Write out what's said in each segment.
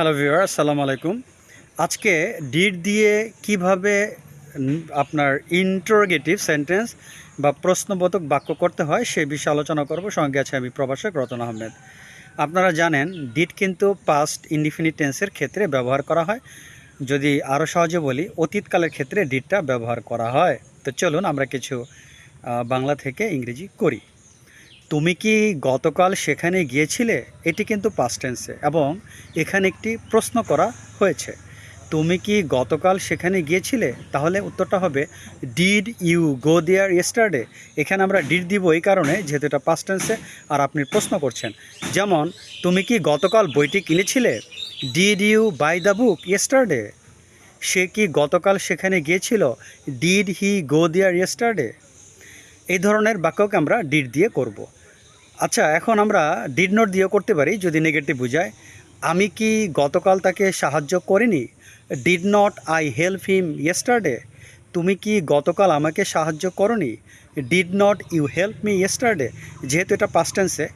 Hello viewer আসসালামু আলাইকুম আজকে ডিড দিয়ে কীভাবে আপনার ইন্টারোগেটিভ সেন্টেন্স বা প্রশ্নবোধক বাক্য করতে হয় সেই বিষয়ে আলোচনা করব। সঙ্গে আছে আমি প্রভাষক রতন আহমেদ। আপনারা জানেন ডিড কিন্তু পাস্ট ইনডিফিনিট টেন্সের ক্ষেত্রে ব্যবহার করা হয়। যদি আরও সহজে বলি, অতীতকালের ক্ষেত্রে ডিডটা ব্যবহার করা হয়। তো চলুন আমরা কিছু বাংলা থেকে ইংরেজি করি। তুমি কি গতকাল সেখানে গিয়েছিলে? এটি কিন্তু পাস্ট টেন্সে এবং এখানে একটি প্রশ্ন করা হয়েছে। তুমি কি গতকাল সেখানে গিয়েছিলে? তাহলে উত্তরটা হবে did you go there yesterday এখানে আমরা ডিড দিব এই কারণে, যেহেতু এটা পাস্ট টেন্সে আর আপনি প্রশ্ন করছেন। যেমন, তুমি কি গতকাল বইটি কিনেছিলে? Did you buy the book yesterday সে কি গতকাল সেখানে গিয়েছিল? Did he go there yesterday এই ধরনের বাক্যকে আমরা ডিড দিয়ে করব। আচ্ছা এখন আমরা ডিড নোট দিয়েও করতে পারি যদি নেগেটিভ বুঝায়। আমি কি গতকাল তাকে সাহায্য করিনি? Did not I help him yesterday তুমি কি গতকাল আমাকে সাহায্য করনি? Did not you help me yesterday যেহেতু এটা পাস্টেন্সে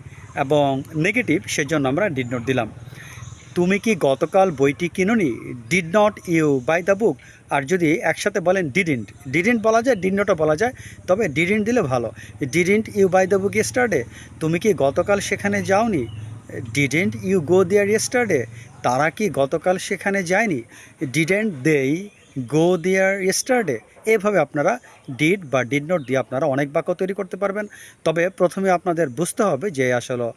এবং নেগেটিভ সেজন্য আমরা ডিড নোট দিলাম। তুমি কি গতকাল বইটি কিনুনি? Did not you buy the book আর যদি একসাথে বলেন ডিডিন্ট ডিডিন্ট বলা যায় ডিড নটও বলা যায়, তবে ডিডিন্ট দিলে ভালো। Didn't you buy the book yesterday তুমি কি গতকাল সেখানে যাওনি? Didn't you go there yesterday তারা কি গতকাল সেখানে যায়নি? ডিডেন্ট দেই গো দেয়ার ইয়েস্টারডে এভাবে আপনারা ডিড বা ডিড নট দিয়ে আপনারা অনেক বাক্য তৈরি করতে পারবেন। তবে প্রথমে আপনাদের বুঝতে হবে যে আসলে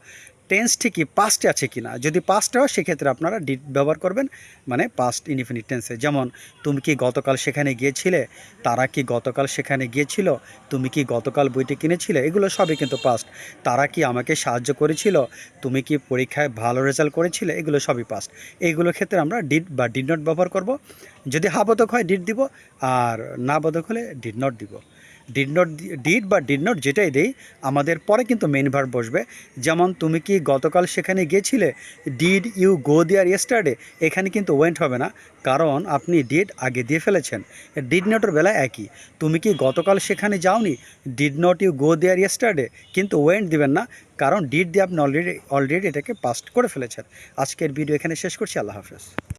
টেন্স ঠিকই পাস্টে আছে কি না যদি পাস্টে হয়, সেক্ষেত্রে আপনারা ডিড ব্যবহার করবেন মানে পাস্ট ইনডিফিনিট টেন্সে যেমন, তুমি কি গতকাল সেখানে গিয়েছিলে? তারা কি গতকাল সেখানে গিয়েছিল? তুমি কি গতকাল বইটি কিনেছিলে? এগুলো সবই কিন্তু পাস্ট তারা কি আমাকে সাহায্য করেছিল? তুমি কি পরীক্ষায় ভালো রেজাল্ট করেছিলে? এগুলো সবই পাস্ট এইগুলোর ক্ষেত্রে আমরা ডিড বা ডিড নট ব্যবহার করব। যদি হাবোধক হয় ডিড দিব, আর না বোধক হলে ডিড নট দিব। ডিড নট ডিড বা ডিড নট যেটাই দেই, আমাদের পরে কিন্তু মেন ভার্ব বসবে। যেমন, তুমি কি গতকাল সেখানে গিয়েছিলে? Did you go there yesterday এখানে কিন্তু ওয়েন্ট হবে না, কারণ আপনি ডিড আগে দিয়ে ফেলেছেন। ডিড নটের বেলা একই। তুমি কি গতকাল সেখানে যাওনি? Did not you go there yesterday কিন্তু ওয়েন্ট দিবেন না, কারণ ডিড দিয়ে আপনি অলরেডি অলরেডি এটাকে পাস্ট করে ফেলেছেন। আজকের ভিডিও এখানে শেষ করছি, আল্লাহ হাফেজ।